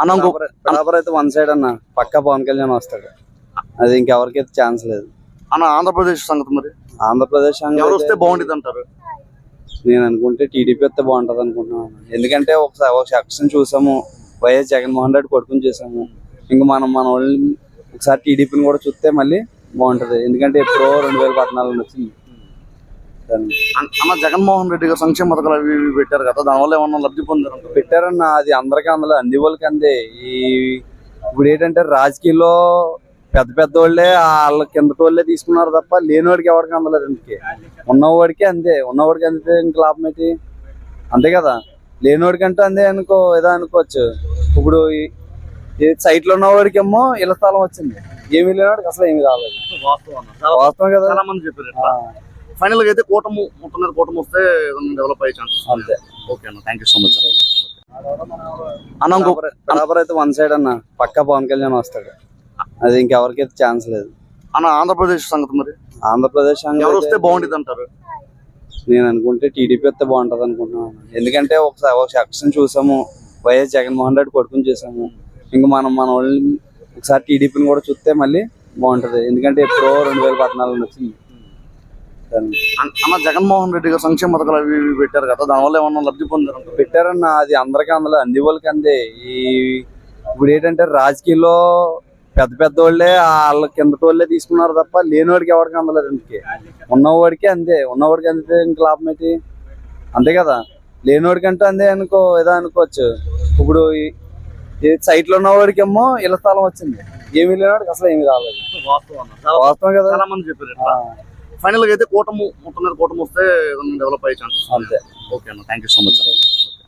అన్న అయితే one side అన్న. పక్కా పవన్ కళ్యాణ్ వస్తాడు. అది ఇంకెవరికైతే ఛాన్స్ లేదు. అన్న ఆంధ్రప్రదేశ్ సంగతి మరి? ఆంధ్రప్రదేశ్ ఎవరు వస్తే బాగుంటుంది అంటారు? నేను అనుకుంటే టీడీపీ వస్తే బాగుంటది అనుకుంటున్నాను. ఎందుకంటే ఒకసారి ఒక సెక్షన్ చూసాము వైఎస్ జగన్మోహన్ రెడ్డి కొడుకుని చూసాము. ఇంకా మనం మన వాళ్ళని ఒకసారి టీడీపీని కూడా చూస్తే మళ్ళీ బాగుంటది. ఎందుకంటే ఎప్పుడో రెండు వేల పద్నాలుగు వచ్చింది. అన్న జగన్మోహన్ రెడ్డి గారు సంక్షేమ పథకాలు అవి ఇవి పెట్టారు కదా దానివల్ల ఏమన్నా లబ్ధి పొందారు? పెట్టారన్న అది అందరికీ అందులో అంది వాళ్ళకి అందే. ఈ ఇప్పుడు ఏంటంటే రాజకీయాల్లో పెద్ద పెద్ద వాళ్ళే వాళ్ళ కింద వాళ్ళే తీసుకున్నారు తప్ప లేనివాడికి ఎవరికి అందలేదు ఇంటికి ఉన్నవాడికి అందే. ఉన్నవాడికి అందితే ఇంక లాభం ఏంటి? అంతే కదా. లేనివాడికి అంటే అందే అనుకో ఏదో అనుకోవచ్చు. ఇప్పుడు ఈ- ఈ సైట్లో ఉన్నవాడికి ఏమో ఇళ్ళ స్థలం వచ్చింది. ఏమీ లేనివాడికి అసలు ఏమీ రాలేదు. వాస్తవం కదా చాలా మంది చెప్పారు ఫైనల్గా అయితే కూటమి మొత్తం కూటమి వస్తే డెవలప్ అయ్యే ఛాన్సెస్ అంతే. ఓకే అన్న. థ్యాంక్ యూ సో మచ్ అన్న. అయితే వన్ సైడ్ అన్న. పక్కా పవన్ కళ్యాణ్ వస్తాడు. అది ఇంకెవరికైతే ఛాన్స్ లేదు. అన్న ఆంధ్రప్రదేశ్ సంగతి మరి? ఆంధ్రప్రదేశ్ ఎవరు వస్తే బాగుంటుంది అంటారు? నేను అనుకుంటే టీడీపీ వస్తే బాగుంటది అనుకుంటున్నాను. ఎందుకంటే ఒకసారి ఒక సెక్షన్ చూసాము. వైఎస్ జగన్మోహన్ రెడ్డి కొడుకుని చూసాము. ఇంకా మనం మన వాళ్ళని ఒకసారి టీడీపీని కూడా చూస్తే మళ్ళీ బాగుంటది. ఎందుకంటే ఎప్పుడో రెండు వేల పద్నాలుగు వచ్చింది. దాన్ని అన్న జగన్మోహన్ రెడ్డి గారు సంక్షేమ పథకాలు అవి ఇవి పెట్టారు కదా దానివల్ల ఏమన్నా లబ్ధి పొందారు పెట్టారన్న అది అందరికీ అందులో అంది వాళ్ళకి అందే. ఈ ఇప్పుడు ఏంటంటే రాజకీయాల్లో పెద్ద పెద్ద వాళ్ళే వాళ్ళ కింద వాళ్ళే తీసుకున్నారు తప్ప లేనివాడికి ఎవరికి అందలేదు ఇంటికి ఉన్నవాడికి అందే. ఉన్నవాడికి అందితే ఇంక లాభం ఏంటి? అంతే కదా. లేనివాడికి అంటే అందే అనుకో ఏదో అనుకోవచ్చు. ఇప్పుడు సైట్లో ఉన్నవాడికి ఏమో ఇళ్ళ స్థలం వచ్చింది. ఏమీ లేనివాడికి అసలు ఏమీ రాలేదు. వాస్తవం కదా. చాలా మంది చెప్పారు ఆ, ఫైనల్గా అయితే కూటమి మొత్తం మీద కూటమి వస్తే డెవలప్ అయ్యే ఛాన్సెస్ అంతే. ఓకే అన్న. Thank you so much